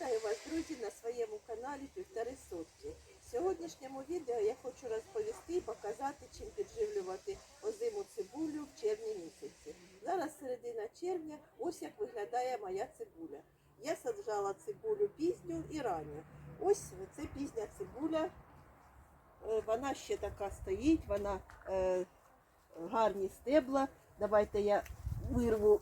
Вітаю вас, друзі, на своєму каналі Півтори Сотки. В сьогоднішньому відео я хочу розповісти і показати, чим підживлювати озиму цибулю в червні місяці. Зараз середина червня, ось як виглядає моя цибуля. Я саджала цибулю пізню і ранню. Ось це пізня цибуля. Е, Вона ще така стоїть, вона е, гарні стебла. Давайте я вирву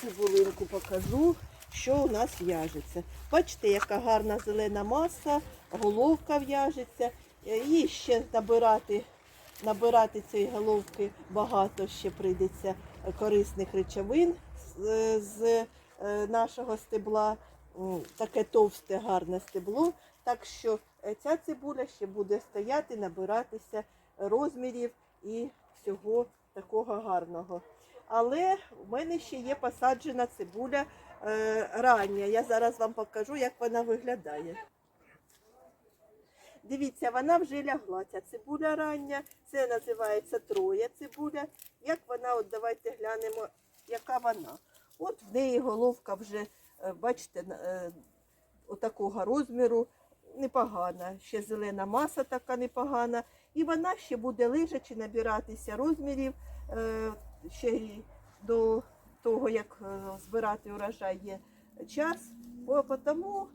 цибулинку покажу, що у нас в'яжеться. Бачите, яка гарна зелена маса, головка в'яжеться. Її ще набирати, набирати цієї головки багато ще прийдеться корисних речовин з, з е, нашого стебла. Таке товсте, гарне стебло. Так що е, ця цибуля ще буде стояти, набиратися розмірів і всього такого гарного. Але в мене ще є посаджена цибуля е, рання. Я зараз вам покажу, як вона виглядає. Дивіться, вона вже лягла, ця цибуля рання. Це називається троє цибуля. Як вона, от давайте глянемо, яка вона. От в неї головка вже, е, бачите, е, отакого розміру, непогана. Ще зелена маса така непогана. І вона ще буде лежачи набиратися розмірів. Ще й до того, як е, збирати урожай є час. Тому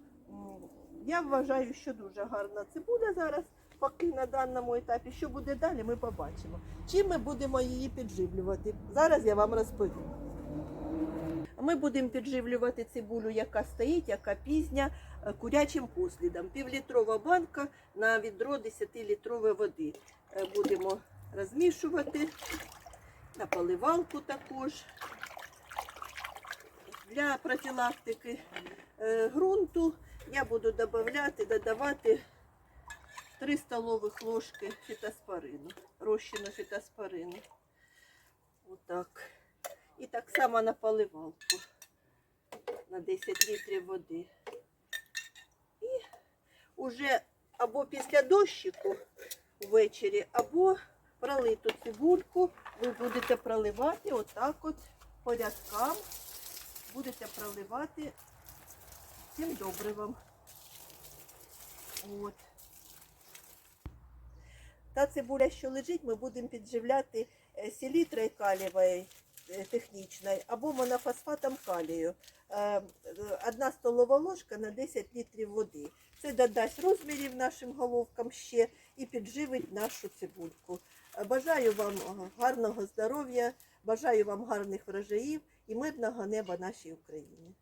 я вважаю, що дуже гарна цибуля зараз, поки на даному етапі. Що буде далі, ми побачимо. Чим ми будемо її підживлювати? Зараз я вам розповім. Ми будемо підживлювати цибулю, яка стоїть, яка пізня, е, курячим послідом. Півлітрова банка на відро 10-літрової води. Е, Будемо розмішувати на поливалку також. Для профілактики е, ґрунту я буду додавати, додавати 3 столових ложки фітоспорину, розчину фітоспорину. Отак. І так само на поливалку на 10 літрів води. І уже або після дощику ввечері, або пролиту цибульку ви будете проливати отак от по рядкам. Будете проливати цим добривом. От. Та цибуля, що лежить, ми будемо підживляти е, селітрою калієвою е, технічною або монофосфатом калію. Е, е, Одна столова ложка на 10 літрів води. Це додасть розмірів нашим головкам ще і підживить нашу цибульку. Бажаю вам гарного здоров'я, бажаю вам гарних врожаїв і мирного неба нашій Україні.